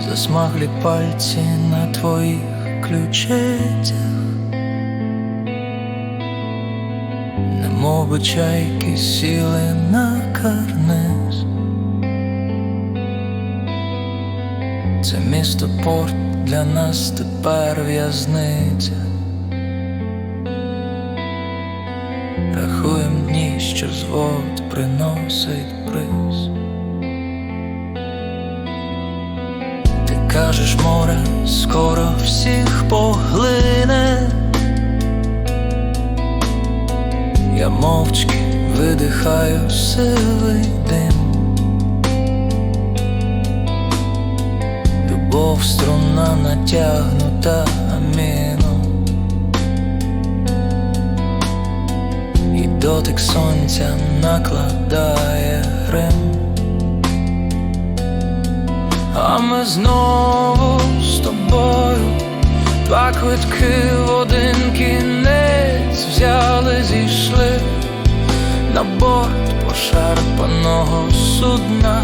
засмаглі пальці на твоїх ключицях, немов чайки сіли на карниз. Це місто порт для нас тепер в'язниця. Рахуєм дні, що звод приносить приз. Кажеш, море скоро всіх поглине. Я мовчки видихаю сивий дим. Любов струна натягнута аміном І дотик сонця накладає грим А ми знову з тобою. Два квитки в один кінець взяли, зійшли. На борт пошарпаного судна.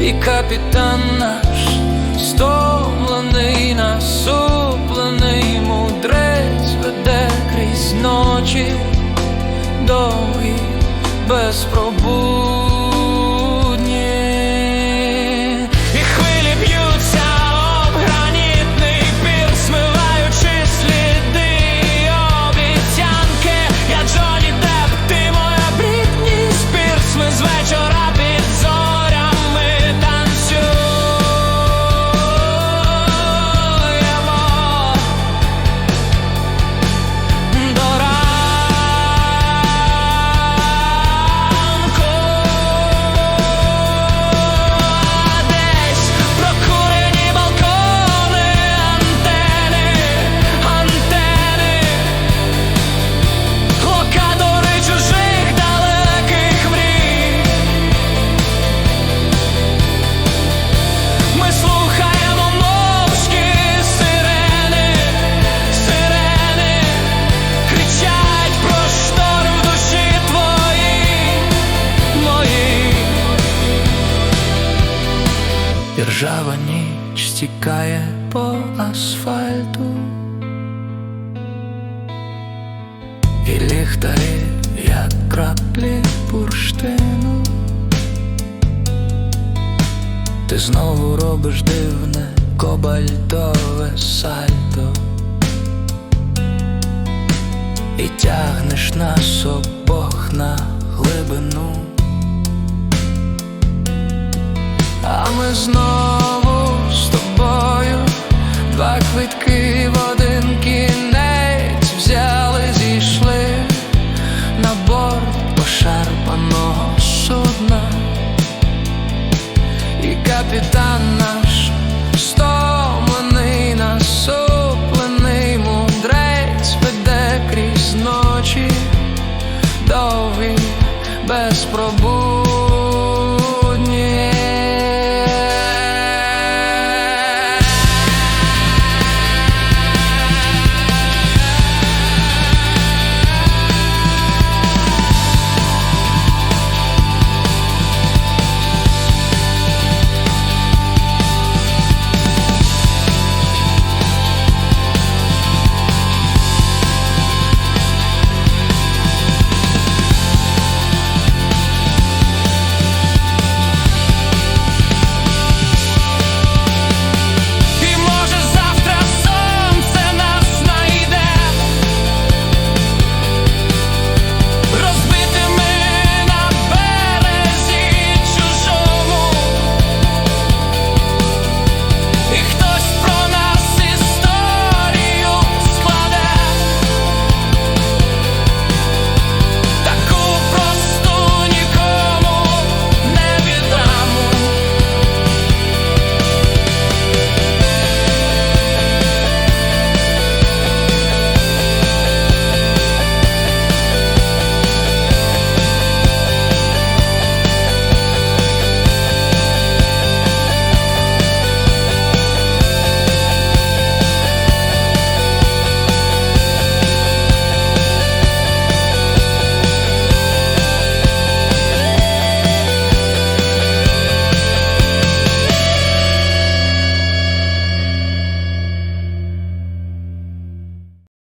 І капітан наш стомлений, насуплений мудрець веде крізь ночі довгі, безпробудні. Іржава ніч стікає по асфальту. І ліхтарі, як краплі бурштину. Ти знову робиш дивне кобальтове сальто І тягнеш нас обох на глибину, а ми знову з тобою. Два квитки в один кінець взяли, зійшли. На борт пошарпаного судна. І капітан